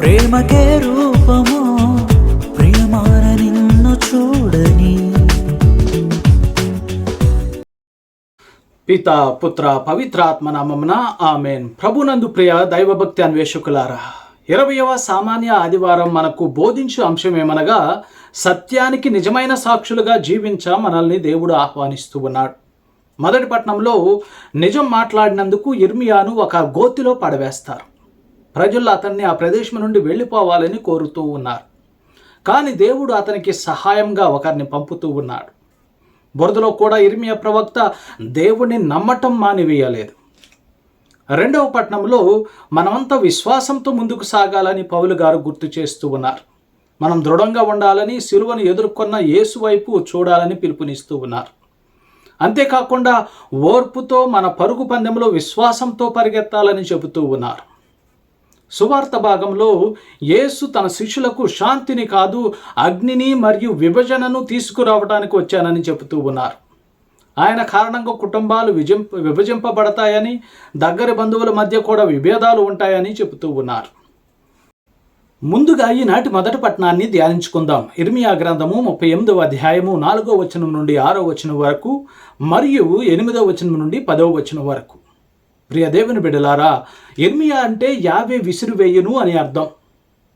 ప్రేమకే రూపము ప్రియమాన నిన్ను చూడని. పిత పుత్ర పవిత్రాత్మ నామమున ఆమెన్. ప్రభునందు ప్రియ దైవభక్తి అన్వేషకులారా ఇరవయవ సామాన్య ఆదివారం మనకు బోధించు అంశం ఏమనగా సత్యానికి నిజమైన సాక్షులుగా జీవించ మనల్ని దేవుడు ఆహ్వానిస్తూ ఉన్నాడు. మొదటి పట్టణంలో నిజం మాట్లాడినందుకు ఇర్మియాను ఒక గోతిలో పడవేస్తారు. ప్రజలు అతన్ని ఆ ప్రదేశం నుండి వెళ్ళిపోవాలని కోరుతూ ఉన్నారు. కానీ దేవుడు అతనికి సహాయంగా ఒకరిని పంపుతూ ఉన్నాడు. బురదలో కూడా ఇర్మియా ప్రవక్త దేవుణ్ణి నమ్మటం మానివేయలేదు. రెండవ పట్టణంలో మనమంతా విశ్వాసంతో ముందుకు సాగాలని పౌలు గారు గుర్తు చేస్తూ ఉన్నారు. మనం దృఢంగా ఉండాలని సిలువను ఎదుర్కొన్న యేసు వైపు చూడాలని పిలుపునిస్తూ ఉన్నారు. అంతేకాకుండా ఓర్పుతో మన పరుగు పందెంలో విశ్వాసంతో పరిగెత్తాలని చెబుతూ ఉన్నారు. సువార్త భాగంలో యేసు తన శిష్యులకు శాంతిని కాదు అగ్నిని మరియు విభజనను తీసుకురావడానికి వచ్చానని చెబుతూ ఉన్నారు. ఆయన కారణంగా కుటుంబాలు విజం విభజింపబడతాయని దగ్గరి బంధువుల మధ్య కూడా విభేదాలు ఉంటాయని చెబుతూ ఉన్నారు. ముందుగా ఈనాటి మొదటి పట్టణాన్ని ధ్యానించుకుందాం. ఇర్మియా గ్రంథము ముప్పై ఎనిమిదవ అధ్యాయము నాలుగో వచనం నుండి ఆరో వచనం వరకు మరియు ఎనిమిదవ వచనం నుండి పదవ వచనం వరకు. ప్రియ దేవుని బిడ్డలారా ఇర్మియా అంటే యావే విసిరివేయును అని అర్థం.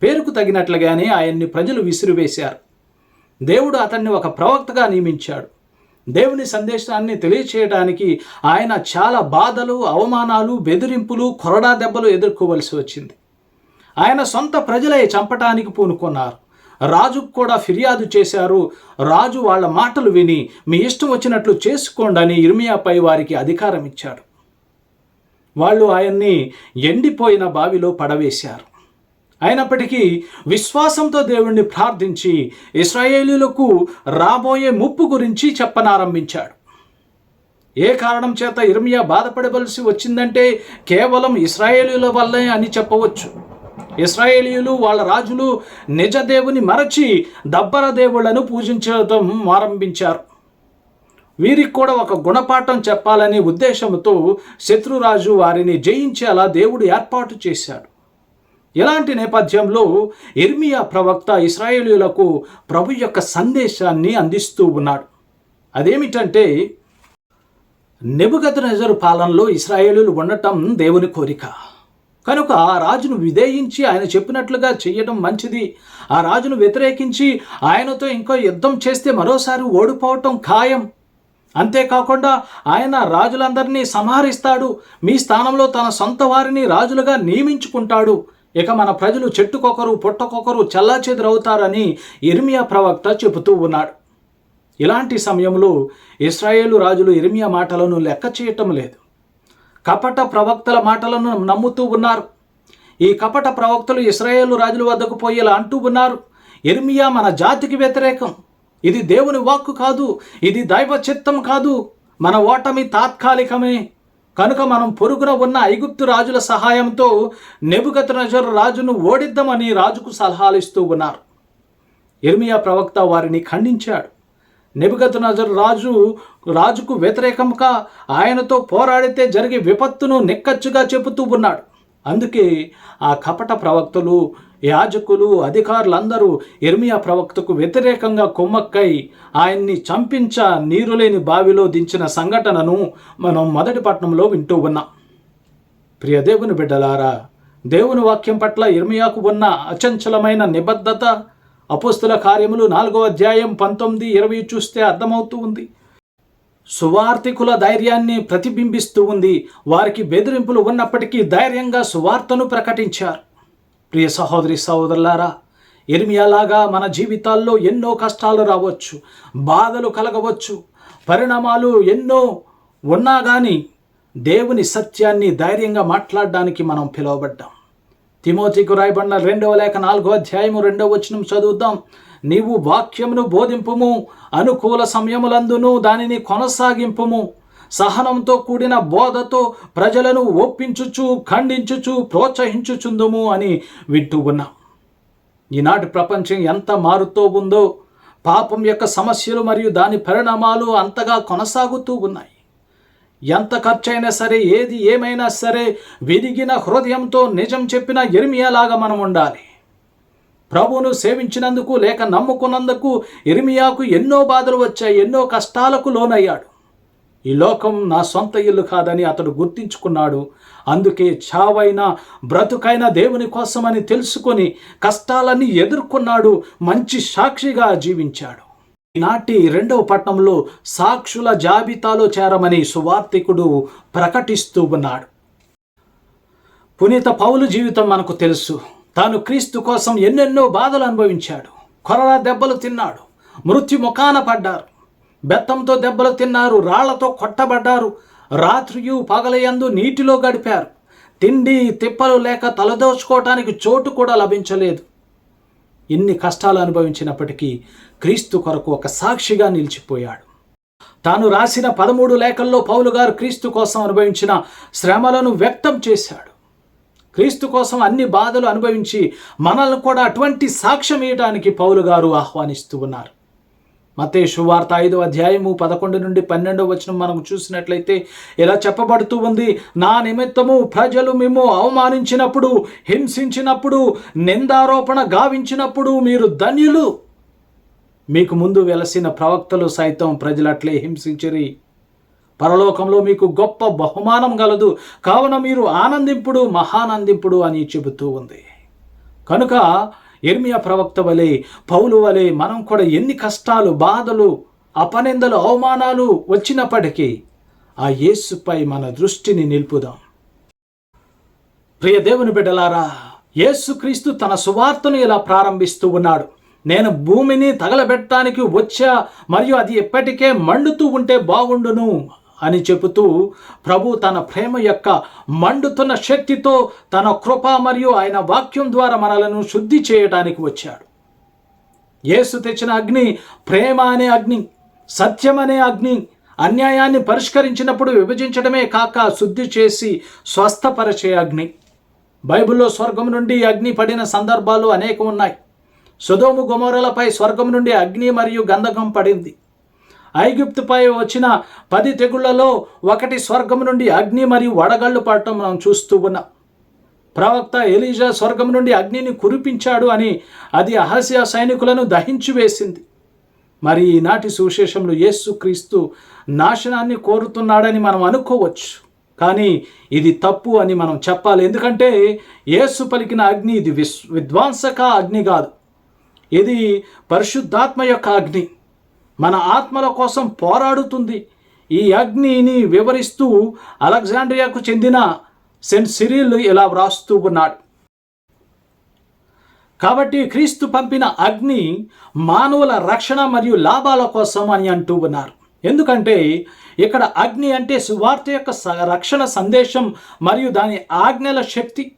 పేరుకు తగినట్లుగానే ఆయన్ని ప్రజలు విసిరివేశారు. దేవుడు అతన్ని ఒక ప్రవక్తగా నియమించాడు. దేవుని సందేశాన్ని తెలియచేయడానికి ఆయన చాలా బాధలు అవమానాలు బెదిరింపులు కొరడా దెబ్బలు ఎదుర్కోవలసి వచ్చింది. ఆయన సొంత ప్రజలే చంపటానికి పూనుకున్నారు. రాజుకు కూడా ఫిర్యాదు చేశారు. రాజు వాళ్ళ మాటలు విని మీ ఇష్టం వచ్చినట్లు చేసుకోండి అని ఇర్మియాపై వారికి అధికారం ఇచ్చాడు వాళ్ళు ఆయన్ని ఎండిపోయిన బావిలో పడవేశారు. అయినప్పటికీ విశ్వాసంతో దేవుణ్ణి ప్రార్థించి ఇస్రాయేలీలకు రాబోయే ముప్పు గురించి చెప్పనారంభించాడు. ఏ కారణం చేత ఇర్మియా బాధపడవలసి వచ్చిందంటే కేవలం ఇస్రాయేలీల వల్లే అని చెప్పవచ్చు. ఇస్రాయేలీయులు వాళ్ళ రాజులు నిజ దేవుని మరచి దబ్బర దేవుళ్ళను పూజించడం ఆరంభించారు. వీరికి కూడా ఒక గుణపాఠం చెప్పాలనే ఉద్దేశంతో శత్రురాజు వారిని జయించేలా దేవుడు ఏర్పాటు చేశాడు. ఇలాంటి నేపథ్యంలో ఇర్మియా ప్రవక్త ఇస్రాయేలీలకు ప్రభు యొక్క సందేశాన్ని అందిస్తూ ఉన్నాడు. అదేమిటంటే నెబుగద్నెజరు పాలనలో ఇస్రాయేలీలు ఉండటం దేవుని కోరిక. కనుక ఆ రాజును విధేయించి ఆయన చెప్పినట్లుగా చేయడం మంచిది. ఆ రాజును వ్యతిరేకించి ఆయనతో ఇంకో యుద్ధం చేస్తే మరోసారి ఓడిపోవటం ఖాయం. అంతేకాకుండా ఆయన రాజులందరినీ సంహరిస్తాడు. మీ స్థానంలో తన సొంత వారిని రాజులుగా నియమించుకుంటాడు. ఇక మన ప్రజలు చెట్టుకొకరు పుట్టకొకరు చెల్లాచెదురవుతారని ఇర్మియా ప్రవక్త చెబుతూ ఉన్నాడు. ఇలాంటి సమయంలో ఇస్రాయేలు రాజులు ఇర్మియా మాటలను లెక్క చేయటం లేదు. కపట ప్రవక్తల మాటలను నమ్ముతూ ఉన్నారు. ఈ కపట ప్రవక్తలు ఇస్రాయేలు రాజుల వద్దకు పోయేలా అంటూ ఉన్నారు. ఇర్మియా మన జాతికి వ్యతిరేకం. ఇది దేవుని వాక్కు కాదు ఇది దైవ చిత్తం కాదు. మన ఓటమి తాత్కాలికమే. కనుక మనం పొరుగున ఉన్న ఐగుప్తు రాజుల సహాయంతో నెబుగత నజర్ రాజును ఓడిద్దామని రాజుకు సలహాలు ఇస్తూ ఉన్నారు. ఇర్మియా ప్రవక్త వారిని ఖండించాడు. నెబుగత నజర్ రాజు రాజుకు వ్యతిరేకంగా ఆయనతో పోరాడితే జరిగే విపత్తును నిక్కచ్చుగా చెబుతూ ఉన్నాడు. అందుకే ఆ కపట ప్రవక్తలు యాజకులు అధికారులందరూ ఎర్మియా ప్రవక్తకు వ్యతిరేకంగా కొమ్మక్కై ఆయన్ని చంపించ నీరులేని బావిలో దించిన సంఘటనను మనం మొదటి పట్టణంలో వింటూ ఉన్నాం. ప్రియ దేవుని బిడ్డలారా దేవుని వాక్యం పట్ల ఇర్మియాకు ఉన్న అచంచలమైన నిబద్ధత అపుస్తుల కార్యములు నాలుగో అధ్యాయం పంతొమ్మిది ఇరవై చూస్తే అర్థమవుతూ ఉంది. సువార్థికుల ధైర్యాన్ని ప్రతిబింబిస్తూ ఉంది. వారికి బెదిరింపులు ఉన్నప్పటికీ ధైర్యంగా సువార్తను ప్రకటించారు. ప్రియ సహోదరి సహోదరులారా ఎర్మియాలాగా మన జీవితాల్లో ఎన్నో కష్టాలు రావచ్చు బాధలు కలగవచ్చు పరిణామాలు ఎన్నో ఉన్నా కానీ దేవుని సత్యాన్ని ధైర్యంగా మాట్లాడడానికి మనం పిలువబడ్డాం. తిమోతికు రాయబడిన రెండవ లేఖ నాలుగో అధ్యాయము రెండవ వచనం చదువుదాం. నీవు వాక్యమును బోధింపుము అనుకూల సమయములందును దానిని కొనసాగింపుము. సహనంతో కూడిన బోధతో ప్రజలను ఒప్పించుచు ఖండించుచు ప్రోత్సహించుచుందుము అని వింటూ ఉన్నాం. ఈనాటి ప్రపంచం ఎంత మారుతూ ఉందో పాపం యొక్క సమస్యలు మరియు దాని పరిణామాలు అంతగా కొనసాగుతూ ఉన్నాయి. ఎంత ఖర్చైనా సరే ఏది ఏమైనా సరే విరిగిన హృదయంతో నిజం చెప్పిన ఎరిమియాలాగా మనం ఉండాలి. ప్రభువును సేవించినందుకు లేక నమ్ముకున్నందుకు ఎరిమియాకు ఎన్నో బాధలు వచ్చాయి ఎన్నో కష్టాలకు లోనయ్యాడు. ఈ లోకం నా సొంత ఇల్లు కాదని అతడు గుర్తించుకున్నాడు. అందుకే చావైన బ్రతుకైన దేవుని కోసమని తెలుసుకొని కష్టాలన్నీ ఎదుర్కొన్నాడు మంచి సాక్షిగా జీవించాడు. ఈనాటి రెండవ పట్టణంలో సాక్షుల జాబితాలో చేరమని సువార్తికుడు ప్రకటిస్తూ ఉన్నాడు. పునీత పౌలు జీవితం మనకు తెలుసు. తాను క్రీస్తు కోసం ఎన్నెన్నో బాధలు అనుభవించాడు. కొరడా దెబ్బలు తిన్నాడు. మృత్యు ముఖాన పడ్డారు. బెత్తంతో దెబ్బలు తిన్నారు రాళ్ళతో కొట్టబడ్డారు. రాత్రియు పగలయందు నీటిలో గడిపారు. తిండి తిప్పలు లేక తలదోచుకోవటానికి చోటు కూడా లభించలేదు. ఎన్ని కష్టాలు అనుభవించినప్పటికీ క్రీస్తు కొరకు ఒక సాక్షిగా నిలిచిపోయాడు. తాను రాసిన పదమూడు లేఖల్లో పౌలు గారు క్రీస్తు కోసం అనుభవించిన శ్రమలను వ్యక్తం చేశాడు. క్రీస్తు కోసం అన్ని బాధలు అనుభవించి మనల్ని కూడా అటువంటి సాక్ష్యం ఇవ్వడానికి పౌలు గారు ఆహ్వానిస్తూ ఉన్నారు. మతే శువార్త ఐదో అధ్యాయము పదకొండు నుండి పన్నెండో వచనం మనం చూసినట్లయితే ఇలా చెప్పబడుతూ ఉంది నా నిమిత్తము ప్రజలు మేము అవమానించినప్పుడు హింసించినప్పుడు నిందారోపణ గావించినప్పుడు మీరు ధన్యులు. మీకు ముందు వెలసిన ప్రవక్తలు సైతం ప్రజలట్లే హింసించిరి. పరలోకంలో మీకు గొప్ప బహుమానం గలదు. కావున మీరు ఆనందింపుడు మహానందింపుడు అని చెబుతూ ఉంది. కనుక ఇర్మియా ప్రవక్త వలె పౌలు వలె మనం కూడా ఎన్ని కష్టాలు బాధలు అపనిందలు అవమానాలు వచ్చినప్పటికీ ఆ యేసుపై మన దృష్టిని నిలుపుదాం. ప్రియ దేవుని బిడ్డలారా యేసుక్రీస్తు తన సువార్తను ఇలా ప్రారంభిస్తూ ఉన్నాడు. నేను భూమిని తగలబెట్టడానికి వచ్చా మరియు అది ఎప్పటికే మండుతూ ఉంటే బాగుండును. అని చెబుతూ ప్రభు తన ప్రేమ యొక్క మండుతున్న శక్తితో తన కృప మరియు ఆయన వాక్యం ద్వారా మనలను శుద్ధి చేయడానికి వచ్చాడు. యేసు తెచ్చిన అగ్ని ప్రేమ అనే అగ్ని సత్యం అనే అగ్ని అన్యాయాన్ని పరిష్కరించినప్పుడు విభజించడమే కాక శుద్ధి చేసి స్వస్థపరిచే అగ్ని. బైబిల్లో స్వర్గం నుండి అగ్ని పడిన సందర్భాలు అనేకం ఉన్నాయి. సుధోము గుమోరలపై స్వర్గం నుండి అగ్ని మరియు గంధకం పడింది. ఐగుప్తుపై వచ్చిన పది తెగుళ్ళలో ఒకటి స్వర్గం నుండి అగ్ని మరియు వడగళ్ళు పడటం మనం చూస్తూ ఉన్నాం. ప్రవక్త ఎలీజా స్వర్గం నుండి అగ్నిని కురిపించాడు అని అది అహస్య సైనికులను దహించి వేసింది. మరి ఈనాటి సువిశేషంలో యేసుక్రీస్తు నాశనాన్ని కోరుతున్నాడని మనం అనుకోవచ్చు. కానీ ఇది తప్పు అని మనం చెప్పాలి. ఎందుకంటే యేసు పలికిన అగ్ని ఇది విస్ విధ్వంసక అగ్ని కాదు. ఇది పరిశుద్ధాత్మ యొక్క అగ్ని. మన ఆత్మల కోసం పోరాడుతుంది. ఈ అగ్నిని వివరిస్తూ అలెగ్జాండ్రియాకు చెందిన సెంట్ సిరిల్ ఇలా వ్రాస్తూ ఉన్నాడు. కాబట్టి క్రీస్తు పంపిన అగ్ని మానవుల రక్షణ మరియు లాభాల కోసం అని అంటూ ఉన్నారు. ఎందుకంటే ఇక్కడ అగ్ని అంటే సువార్త యొక్క స- రక్షణ సందేశం మరియు దాని ఆజ్ఞల శక్తి.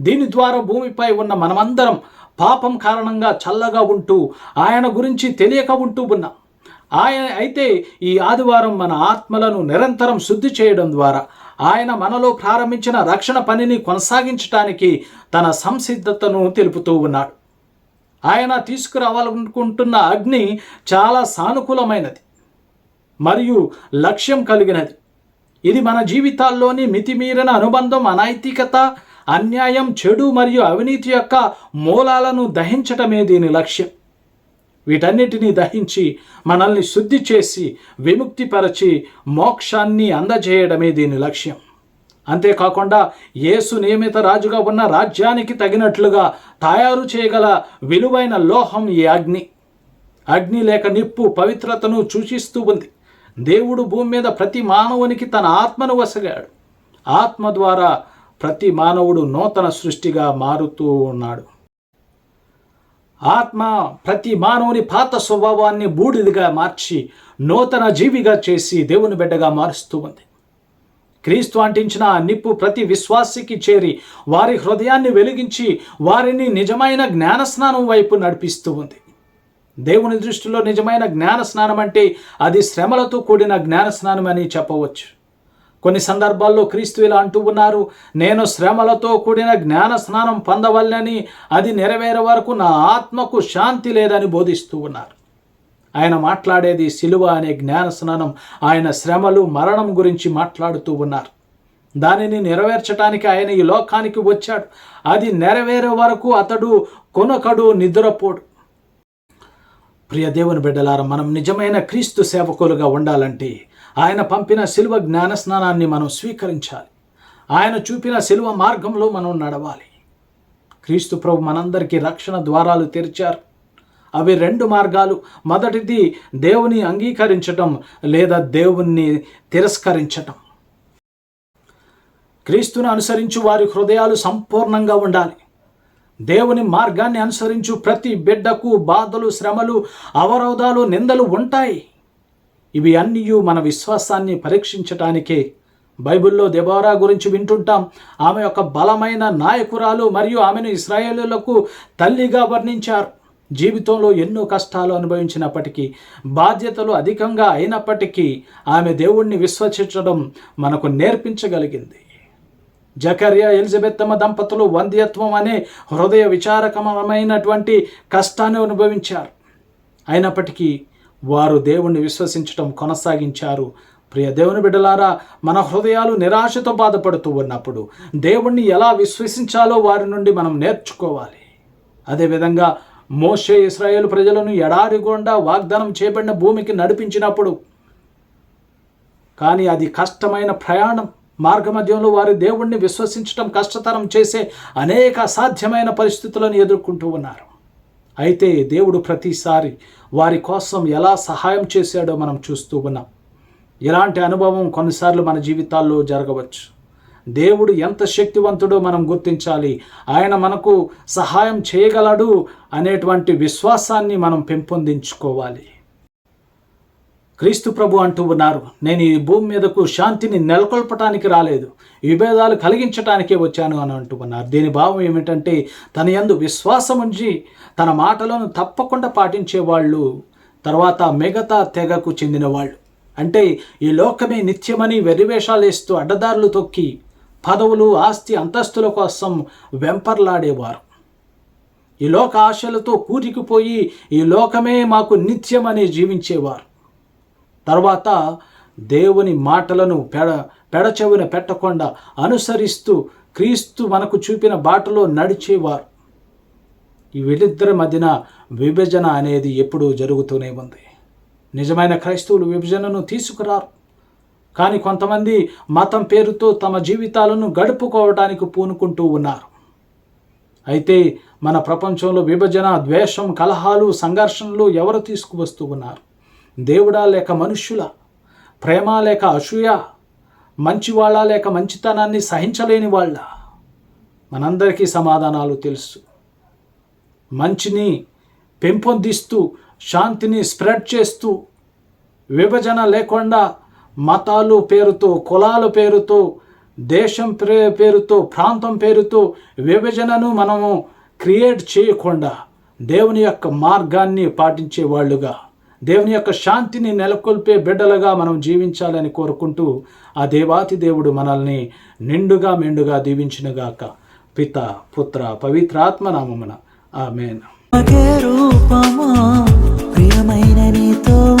దీని ద్వారా భూమిపై ఉన్న మనమందరం పాపం కారణంగా చల్లగా ఉంటూ ఆయన గురించి తెలియక ఉంటూ ఉన్నా. ఆయన అయితే ఈ ఆదివారం మన ఆత్మలను నిరంతరం శుద్ధి చేయడం ద్వారా ఆయన మనలో ప్రారంభించిన రక్షణ పనిని కొనసాగించటానికి తన సంసిద్ధతను తెలుపుతూ ఉన్నాడు. ఆయన తీసుకురావాలనుకుంటున్న అగ్ని చాలా సానుకూలమైనది మరియు లక్ష్యం కలిగినది. ఇది మన జీవితాల్లోని మితిమీరిన అనుబంధం అనైతికత అన్యాయం చెడు మరియు అవినీతి యొక్క మూలాలను దహించటమే దీని లక్ష్యం. వీటన్నిటినీ దహించి మనల్ని శుద్ధి చేసి విముక్తిపరచి మోక్షాన్ని అందజేయడమే దీని లక్ష్యం. అంతేకాకుండా యేసు నియమిత రాజుగా ఉన్న రాజ్యానికి తగినట్లుగా తయారు చేయగల విలువైన లోహం ఈ అగ్ని. అగ్ని లేక నిప్పు పవిత్రతను సూచిస్తూ ఉంది. దేవుడు భూమి మీద ప్రతి మానవునికి తన ఆత్మను వసగాడు. ఆత్మ ద్వారా ప్రతి మానవుడు నూతన సృష్టిగా మారుతూ ఉన్నాడు. ఆత్మ ప్రతి మానవుని పాత స్వభావాన్ని బూడిదిగా మార్చి నూతన జీవిగా చేసి దేవుని బిడ్డగా మారుస్తూ ఉంది. క్రీస్తు అంటించిన ఆ నిప్పు ప్రతి విశ్వాసికి చేరి వారి హృదయాన్ని వెలిగించి వారిని నిజమైన జ్ఞానస్నానం వైపు నడిపిస్తూ ఉంది. దేవుని దృష్టిలో నిజమైన జ్ఞాన స్నానం అంటే అది శ్రమలతో కూడిన జ్ఞాన స్నానం అని చెప్పవచ్చు. కొన్ని సందర్భాల్లో క్రీస్తు ఇలా అంటూ ఉన్నారు నేను శ్రమలతో కూడిన జ్ఞాన స్నానం పొందవల్లని అది నెరవేరే వరకు నా ఆత్మకు శాంతి లేదని బోధిస్తూ ఉన్నారు. ఆయన మాట్లాడేది సిలువ అనే జ్ఞాన స్నానం ఆయన శ్రమలు మరణం గురించి మాట్లాడుతూ ఉన్నారు. దానిని నెరవేర్చడానికి ఆయన ఈ లోకానికి వచ్చాడు. అది నెరవేరే వరకు అతడు కొనకడు నిద్రపోడు. ప్రియ దేవుని బిడ్డలారా మనం నిజమైన క్రీస్తు సేవకులుగా ఉండాలంటే ఆయన పంపిన శిలువ జ్ఞాన స్నానాన్ని మనం స్వీకరించాలి. ఆయన చూపిన శిలువ మార్గంలో మనం నడవాలి. క్రీస్తు ప్రభు మనందరికీ రక్షణ ద్వారాలు తెరిచారు. అవి రెండు మార్గాలు. మొదటిది దేవుని అంగీకరించటం లేదా దేవుణ్ణి తిరస్కరించటం. క్రీస్తును అనుసరించు వారి హృదయాలు సంపూర్ణంగా ఉండాలి. దేవుని మార్గాన్ని అనుసరించు ప్రతి బిడ్డకు బాధలు శ్రమలు అవరోధాలు నిందలు ఉంటాయి. ఇవి అన్నీ మన విశ్వాసాన్ని పరీక్షించటానికే. బైబిల్లో దెబోరా గురించి వింటుంటాం. ఆమె యొక్క బలమైన నాయకురాలు మరియు ఆమెను ఇస్రాయేలులకు తల్లిగా వర్ణించారు. జీవితంలో ఎన్నో కష్టాలు అనుభవించినప్పటికీ బాధ్యతలు అధికంగా అయినప్పటికీ ఆమె దేవుణ్ణి విశ్వసించడం మనకు నేర్పించగలిగింది. జకర్యా ఎలిజబెత్తమ్మ దంపతులు వంద్యత్వం అనే హృదయ విచారకమైనటువంటి కష్టాన్ని అనుభవించారు. అయినప్పటికీ వారు దేవుణ్ణి విశ్వసించటం కొనసాగించారు. ప్రియ దేవుని బిడ్డలారా మన హృదయాలు నిరాశతో బాధపడుతూ ఉన్నప్పుడు దేవుణ్ణి ఎలా విశ్వసించాలో వారి నుండి మనం నేర్చుకోవాలి. అదేవిధంగా మోషే ఇస్రాయేల్ ప్రజలను ఎడారి గుండా వాగ్దానం చేయబడిన భూమికి నడిపించినప్పుడు కానీ అది కష్టమైన ప్రయాణం మార్గమధ్యంలో వారి దేవుణ్ణి విశ్వసించడం కష్టతరం చేసే అనేక అసాధ్యమైన పరిస్థితులను ఎదుర్కొంటూ ఉన్నారు. అయితే దేవుడు ప్రతిసారి వారి కోసం ఎలా సహాయం చేశాడో మనం చూస్తూ ఉన్నాం. ఇలాంటి అనుభవం కొన్నిసార్లు మన జీవితాల్లో జరగవచ్చు. దేవుడు ఎంత శక్తివంతుడో మనం గుర్తించాలి. ఆయన మనకు సహాయం చేయగలడు అనేటువంటి విశ్వాసాన్ని మనం పెంపొందించుకోవాలి. క్రీస్తు ప్రభు అంటూ ఉన్నారు. నేను ఈ భూమి మీదకు శాంతిని నెలకొల్పటానికి రాలేదు. విభేదాలు కలిగించటానికే వచ్చాను అని అంటూ ఉన్నారు. దీని భావం ఏమిటంటే తన యందు విశ్వాసం ఉంచి తన మాటలను తప్పకుండా పాటించే వాళ్ళు తర్వాత మిగతా తెగకు చెందిన వాళ్ళు. అంటే ఈ లోకమే నిత్యమని వెరివేషాలు వేస్తూ అడ్డదారులు తొక్కి పదవులు ఆస్తి అంతస్తుల కోసం వెంపర్లాడేవారు. ఈ లోక ఆశలతో కూరికిపోయి ఈ లోకమే మాకు నిత్యమని జీవించేవారు. తర్వాత దేవుని మాటలను పెడ పెడచెవిన పెట్టకుండా అనుసరిస్తూ క్రీస్తు మనకు చూపిన బాటలో నడిచేవారు. ఈ వీళ్ళిద్దరి మధ్యన విభజన అనేది ఎప్పుడూ జరుగుతూనే ఉంది. నిజమైన క్రైస్తవులు విభజనను తీసుకురారు. కానీ కొంతమంది మతం పేరుతో తమ జీవితాలను గడుపుకోవడానికి పూనుకుంటూ ఉన్నారు. అయితే మన ప్రపంచంలో విభజన ద్వేషం కలహాలు సంఘర్షణలు ఎవరు తీసుకువస్తూ ఉన్నారు? దేవుడా లేక మనుష్యుల ప్రేమ లేక అసూయ మంచివాళ్ళ లేక మంచితనాన్ని సహించలేని వాళ్ళ మనందరికీ సమాధానాలు తెలుసు. మంచిని పెంపొందిస్తూ శాంతిని స్ప్రెడ్ చేస్తూ విభజన లేకుండా మతాలు పేరుతో కులాల పేరుతో దేశం పే పేరుతో ప్రాంతం పేరుతో విభజనను మనము క్రియేట్ చేయకుండా దేవుని యొక్క మార్గాన్ని పాటించే వాళ్ళుగా దేవుని యొక్క శాంతిని నెలకొల్పే బిడ్డలుగా మనం జీవించాలని కోరుకుంటూ ఆ దేవాతి దేవుడు మనల్ని నిండుగా మెండుగా దీవించినగాక. పిత పుత్ర పవిత్రాత్మ నామమున. ఆమెన్. రూపమా? ప్రియమైన నీతో